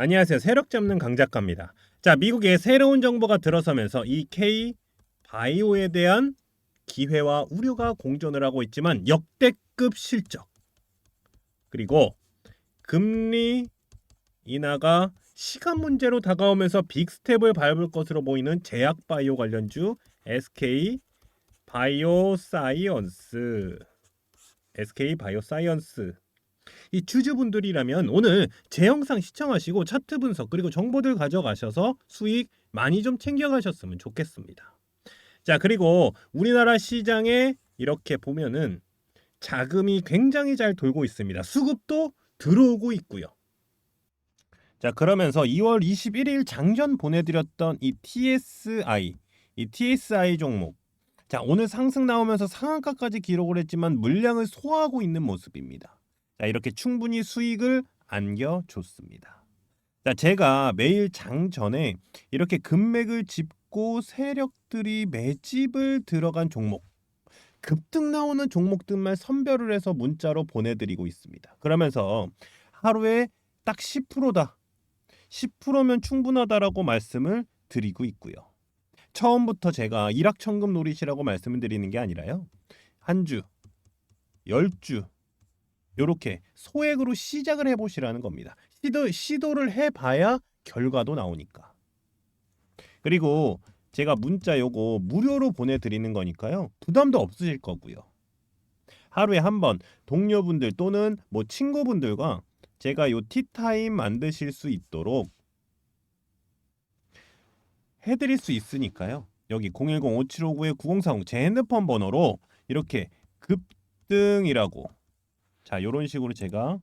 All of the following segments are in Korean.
안녕하세요. 세력 잡는 강 작가입니다. 자, 미국에 새로운 정보가 들어서면서 이 K 바이오에 대한 기회와 우려가 공존을 하고 있지만 역대급 실적 그리고 금리 인하가 시간 문제로 다가오면서 빅스텝을 밟을 것으로 보이는 제약 바이오 관련주 SK 바이오 사이언스 SK 바이오 사이언스 이 주주분들이라면 오늘 제 영상 시청하시고 차트 분석 그리고 정보들 가져가셔서 수익 많이 좀 챙겨가셨으면 좋겠습니다. 자 그리고 우리나라 시장에 이렇게 보면은 자금이 굉장히 잘 돌고 있습니다. 수급도 들어오고 있고요. 자 그러면서 2월 21일 장전 보내드렸던 이 TSI 이 TSI 종목 자 오늘 상승 나오면서 상한가까지 기록을 했지만 물량을 소화하고 있는 모습입니다. 자, 이렇게 충분히 수익을 안겨줬습니다. 자, 제가 매일 장 전에 이렇게 금맥을 짚고 세력들이 매집을 들어간 종목, 급등 나오는 종목들만 선별을 해서 문자로 보내드리고 있습니다. 그러면서 하루에 딱 10%다. 10%면 충분하다라고 말씀을 드리고 있고요. 처음부터 제가 일확천금 노리시라고 말씀을 드리는 게 아니라요. 한 주, 열 주, 요렇게 소액으로 시작을 해보시라는 겁니다. 시도, 시도를 해봐야 결과도 나오니까. 그리고 제가 문자 요거 무료로 보내드리는 거니까요. 부담도 없으실 거고요. 하루에 한 번 동료분들 또는 뭐 친구분들과 제가 요 티타임 만드실 수 있도록 해드릴 수 있으니까요. 여기 010-5759-9040 제 핸드폰 번호로 이렇게 급등이라고 자, 요런 식으로 제가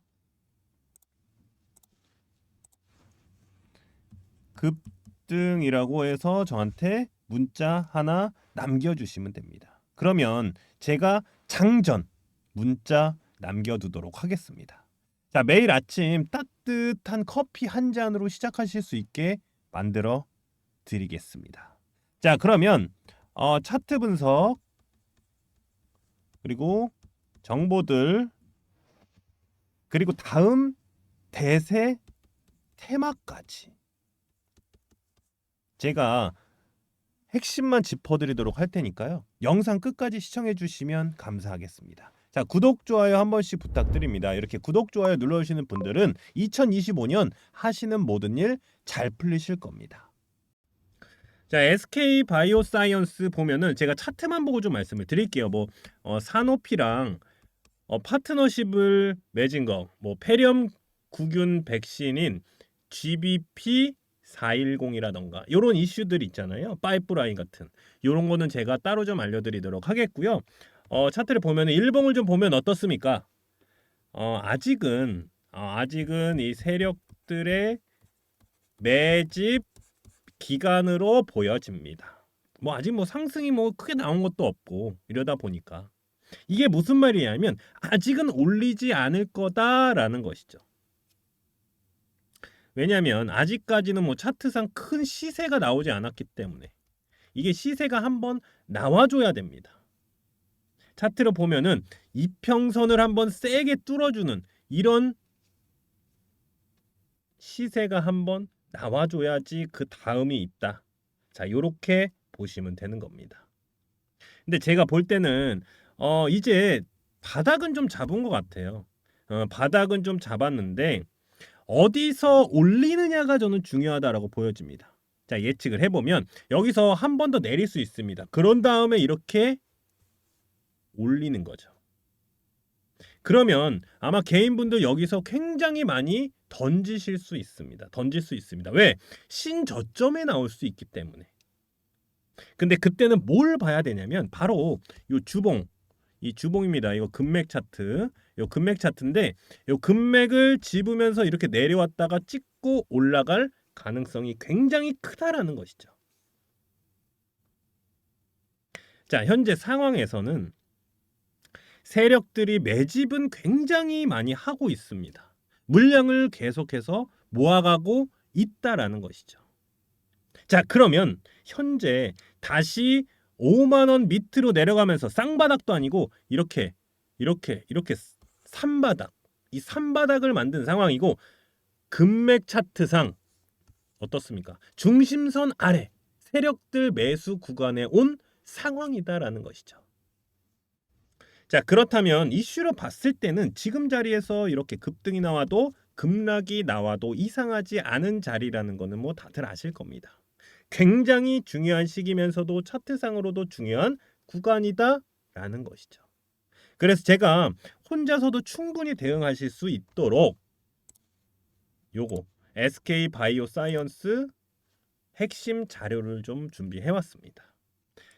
급등이라고 해서 저한테 문자 하나 남겨주시면 됩니다. 그러면 제가 장전 문자 남겨두도록 하겠습니다. 자, 매일 아침 따뜻한 커피 한 잔으로 시작하실 수 있게 만들어 드리겠습니다. 자, 그러면 어, 차트 분석 그리고 정보들 그리고 다음 대세 테마까지 제가 핵심만 짚어드리도록 할 테니까요. 영상 끝까지 시청해 주시면 감사하겠습니다. 자, 구독, 좋아요 한 번씩 부탁드립니다. 이렇게 구독, 좋아요 눌러주시는 분들은 2025년 하시는 모든 일 잘 풀리실 겁니다. 자, SK 바이오사이언스 보면은 제가 차트만 보고 좀 말씀을 드릴게요. 뭐 어, 산오피랑 어, 파트너십을 맺은 거, 뭐 폐렴 구균 백신인 GBP 410이라던가 이런 이슈들 있잖아요. 파이프라인 같은 이런 거는 제가 따로 좀 알려드리도록 하겠고요. 어, 차트를 보면 일봉을 좀 보면 어떻습니까? 어, 아직은 어, 아직은 이 세력들의 매집 기간으로 보여집니다. 뭐 아직 뭐 상승이 뭐 크게 나온 것도 없고 이러다 보니까 이게 무슨 말이냐면 아직은 올리지 않을 거다라는 것이죠. 왜냐하면 아직까지는 뭐 차트상 큰 시세가 나오지 않았기 때문에 이게 시세가 한번 나와줘야 됩니다. 차트로 보면은 이평선을 한번 세게 뚫어주는 이런 시세가 한번 나와줘야지 그 다음이 있다. 자, 요렇게 보시면 되는 겁니다. 근데 제가 볼 때는 어 이제 바닥은 좀 잡은 것 같아요. 어, 바닥은 좀 잡았는데 어디서 올리느냐가 저는 중요하다라고 보여집니다. 자 예측을 해보면 여기서 한 번 더 내릴 수 있습니다. 그런 다음에 이렇게 올리는 거죠. 그러면 아마 개인분들 여기서 굉장히 많이 던지실 수 있습니다. 던질 수 있습니다. 왜? 신저점에 나올 수 있기 때문에. 근데 그때는 뭘 봐야 되냐면 바로 요 주봉 이 주봉입니다. 이거 금맥 차트. 요 금맥 차트인데 요 금맥을 집으면서 이렇게 내려왔다가 찍고 올라갈 가능성이 굉장히 크다라는 것이죠. 자, 현재 상황에서는 세력들이 매집은 굉장히 많이 하고 있습니다. 물량을 계속해서 모아가고 있다라는 것이죠. 자, 그러면 현재 다시 5만 원 밑으로 내려가면서 쌍바닥도 아니고 이렇게 이렇게 이렇게 산바닥 이 산바닥을 만든 상황이고 금맥 차트상 어떻습니까? 중심선 아래 세력들 매수 구간에 온 상황이다라는 것이죠. 자, 그렇다면 이슈로 봤을 때는 지금 자리에서 이렇게 급등이 나와도 급락이 나와도 이상하지 않은 자리라는 거는 뭐 다들 아실 겁니다. 굉장히 중요한 시기면서도 차트상으로도 중요한 구간이다라는 것이죠. 그래서 제가 혼자서도 충분히 대응하실 수 있도록 요거 SK 바이오 사이언스 핵심 자료를 좀 준비해 왔습니다.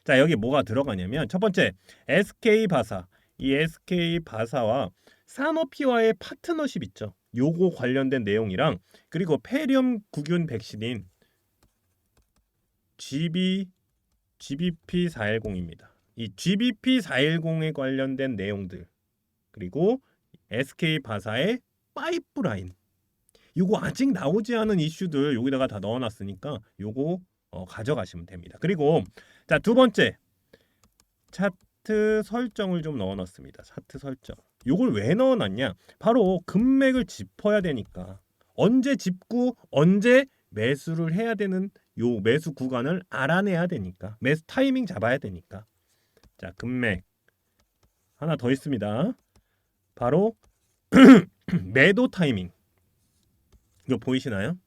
자, 여기 뭐가 들어가냐면 첫 번째 SK 바사. 이 SK 바사와 산오피와의 파트너십 있죠. 요거 관련된 내용이랑 그리고 폐렴 구균 백신인 GB GBP 410입니다. 이 GBP 410에 관련된 내용들 그리고 SK 바사의 파이프라인 요거 아직 나오지 않은 이슈들 여기다가 다 넣어놨으니까 요거 어, 가져가시면 됩니다. 그리고 자 두 번째 차트 설정을 좀 넣어놨습니다. 차트 설정. 요걸 왜 넣어놨냐? 바로 금맥을 짚어야 되니까 언제 짚고 언제 매수를 해야 되는 요 매수 구간을 알아내야 되니까 매수 타이밍 잡아야 되니까 자 금맥 하나 더 있습니다. 바로 매도 타이밍 이거 보이시나요?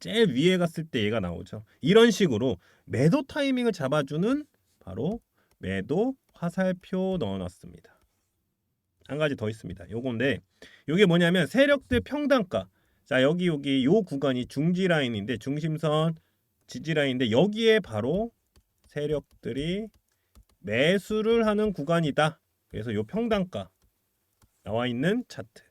제일 위에 갔을 때 얘가 나오죠. 이런 식으로 매도 타이밍을 잡아주는 바로 매도 화살표 넣어놨습니다. 한 가지 더 있습니다. 요건데 요게 뭐냐면 세력들 평단가. 자 여기 여기 요 구간이 중지 라인인데 중심선 지지 라인인데 여기에 바로 세력들이 매수를 하는 구간이다. 그래서 요 평단가 나와 있는 차트.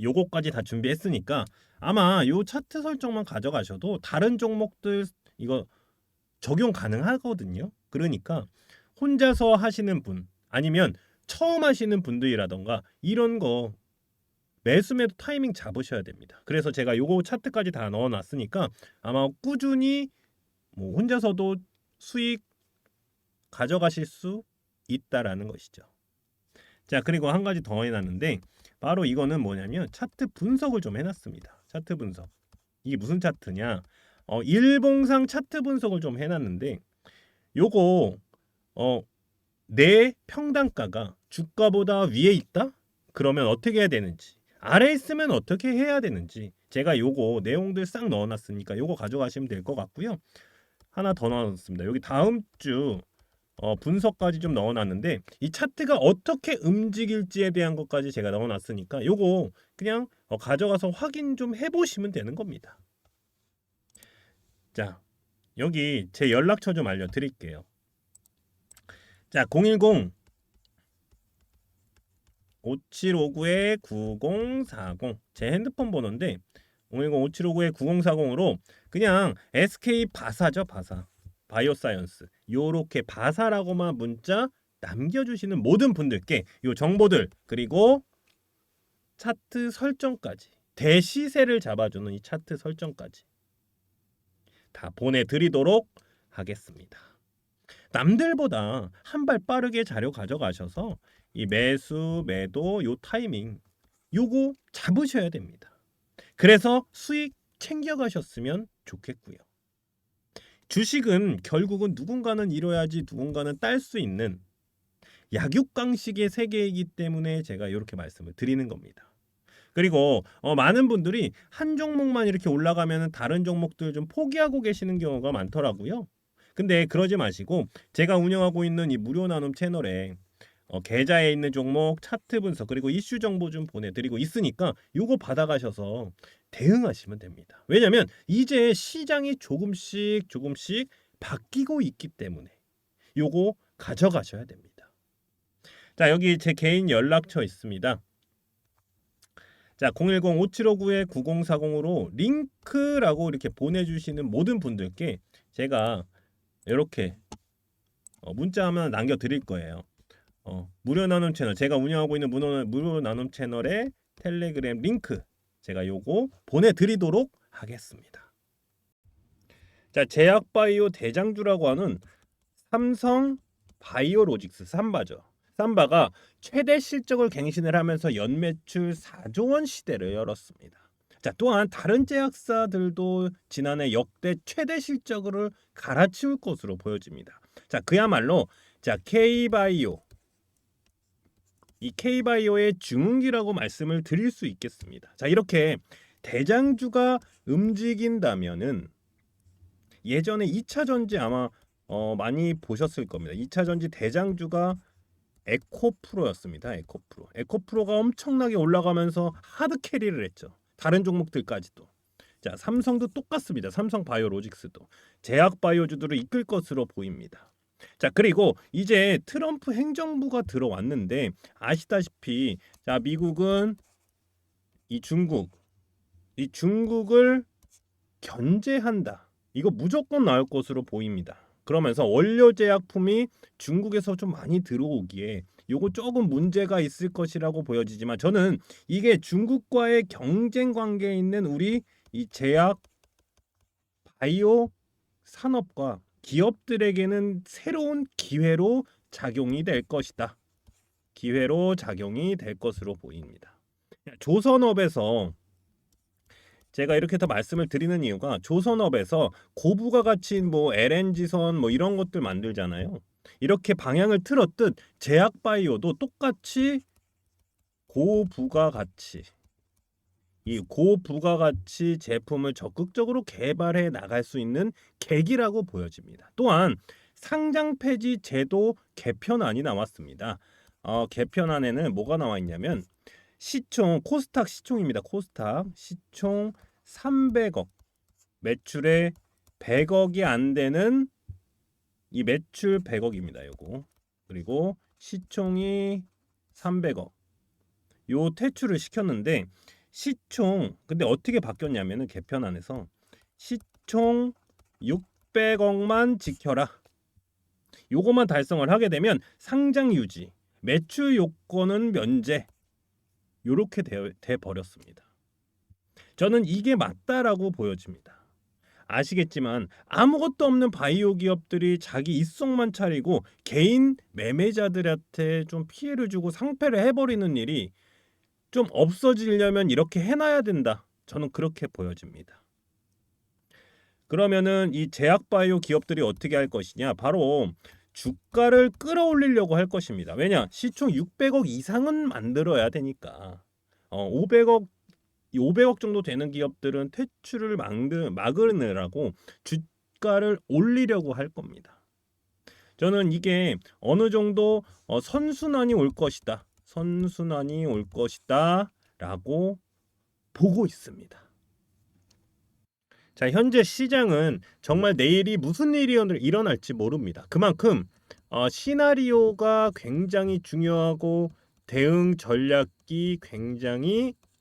요거까지 다 준비했으니까 아마 요 차트 설정만 가져가셔도 다른 종목들 이거 적용 가능하거든요. 그러니까 혼자서 하시는 분 아니면 처음 하시는 분들이라던가 이런 거 매수 매도 타이밍 잡으셔야 됩니다. 그래서 제가 요거 차트까지 다 넣어 놨으니까 아마 꾸준히 뭐 혼자서도 수익 가져가실 수 있다라는 것이죠. 자, 그리고 한 가지 더 해놨는데 바로 이거는 뭐냐면 차트 분석을 좀 해놨습니다. 차트 분석. 이게 무슨 차트냐? 어, 일봉상 차트 분석을 좀 해놨는데 요거 어, 내 평단가가 주가보다 위에 있다? 그러면 어떻게 해야 되는지 아래에 있으면 어떻게 해야 되는지 제가 요거 내용들 싹 넣어놨으니까 요거 가져가시면 될 것 같고요. 하나 더 넣어놨습니다. 여기 다음 주 어, 분석까지 좀 넣어놨는데 이 차트가 어떻게 움직일지에 대한 것까지 제가 넣어놨으니까 요거 그냥 어, 가져가서 확인 좀 해보시면 되는 겁니다. 자 여기 제 연락처 좀 알려드릴게요. 자 010 5759에 9040 제 핸드폰 번호인데 010 5759에 9040으로 그냥 SK 바사죠 바사. 바이오 사이언스. 요렇게 바사라고만 문자 남겨주시는 모든 분들께 요 정보들 그리고 차트 설정까지 대시세를 잡아주는 이 차트 설정까지 다 보내드리도록 하겠습니다. 남들보다 한 발 빠르게 자료 가져가셔서 이 매수 매도 요 타이밍 요거 잡으셔야 됩니다. 그래서 수익 챙겨가셨으면 좋겠고요. 주식은 결국은 누군가는 잃어야지 누군가는 딸 수 있는 약육강식의 세계이기 때문에 제가 이렇게 말씀을 드리는 겁니다. 그리고 어, 많은 분들이 한 종목만 이렇게 올라가면 다른 종목들 좀 포기하고 계시는 경우가 많더라고요. 근데 그러지 마시고 제가 운영하고 있는 이 무료 나눔 채널에 어, 계좌에 있는 종목 차트 분석 그리고 이슈 정보 좀 보내드리고 있으니까 요거 받아가셔서 대응하시면 됩니다. 왜냐하면 이제 시장이 조금씩 조금씩 바뀌고 있기 때문에 요거 가져가셔야 됩니다. 자 여기 제 개인 연락처 있습니다. 자 010-5759-9040으로 링크라고 이렇게 보내주시는 모든 분들께 제가 이렇게 어, 문자 하면 남겨 드릴 거예요. 어, 무료 나눔 채널 제가 운영하고 있는 무료, 무료 나눔 채널의 텔레그램 링크 제가 요거 보내드리도록 하겠습니다. 자 제약바이오 대장주라고 하는 삼성 바이오로직스 삼바죠. 삼바가 최대 실적을 갱신을 하면서 연매출 4조 원 시대를 열었습니다. 자, 또한 다른 제약사들도 지난해 역대 최대 실적을 갈아치울 것으로 보여집니다. 자, 그야말로 자, K바이오 이 K바이오의 중흥기라고 말씀을 드릴 수 있겠습니다. 자, 이렇게 대장주가 움직인다면은 예전에 2차 전지 아마 어, 많이 보셨을 겁니다. 2차 전지 대장주가 에코프로였습니다. 에코프로. 에코프로가 엄청나게 올라가면서 하드 캐리를 했죠. 다른 종목들까지도. 자, 삼성도 똑같습니다. 삼성 바이오로직스도 제약 바이오주들을 이끌 것으로 보입니다. 자, 그리고 이제 트럼프 행정부가 들어왔는데 아시다시피 자, 미국은 이 중국 이 중국을 견제한다. 이거 무조건 나올 것으로 보입니다. 그러면서 원료 제약품이 중국에서 좀 많이 들어오기에 요거 조금 문제가 있을 것이라고 보여지지만 저는 이게 중국과의 경쟁 관계에 있는 우리 이 제약 바이오 산업과 기업들에게는 새로운 기회로 작용이 될 것이다. 기회로 작용이 될 것으로 보입니다. 조선업에서 제가 이렇게 더 말씀을 드리는 이유가 조선업에서 고부가 가치인 뭐 LNG선 뭐 이런 것들 만들잖아요. 이렇게 방향을 틀었듯 제약바이오도 똑같이 고부가 가치 이 고부가 가치 제품을 적극적으로 개발해 나갈 수 있는 계기라고 보여집니다. 또한 상장 폐지 제도 개편안이 나왔습니다. 어, 개편안에는 뭐가 나와 있냐면 시총 코스닥 시총입니다. 코스닥 시총 300억 매출에 100억이 안 되는 이 매출 100억입니다. 요거 그리고 시총이 300억 요 퇴출을 시켰는데 시총 근데 어떻게 바뀌었냐면은 개편 안에서 시총 600억만 지켜라. 요것만 달성을 하게 되면 상장 유지, 매출 요건은 면제 요렇게 돼, 돼 버렸습니다. 저는 이게 맞다라고 보여집니다. 아시겠지만 아무것도 없는 바이오 기업들이 자기 입속만 차리고 개인 매매자들한테 좀 피해를 주고 상패를 해버리는 일이 좀 없어지려면 이렇게 해놔야 된다. 저는 그렇게 보여집니다. 그러면은 이 제약 바이오 기업들이 어떻게 할 것이냐? 바로 주가를 끌어올리려고 할 것입니다. 왜냐? 시총 600억 이상은 만들어야 되니까. 어, 500억 500억 정도 되는 기업들은 퇴출을 막느, 막으느라고 주가를 올리려고 할 겁니다. 저는 이게 어느 정도 어, 선순환이 올 것이다. 선순환이 올 것이다라고 보고 있습니다. 자, 현재 시장은 정말 내일이 무슨 일이 일어날지 모릅니다. 그만큼 어, 시나리오가 굉장히 중요하고 대응 전략이 굉장히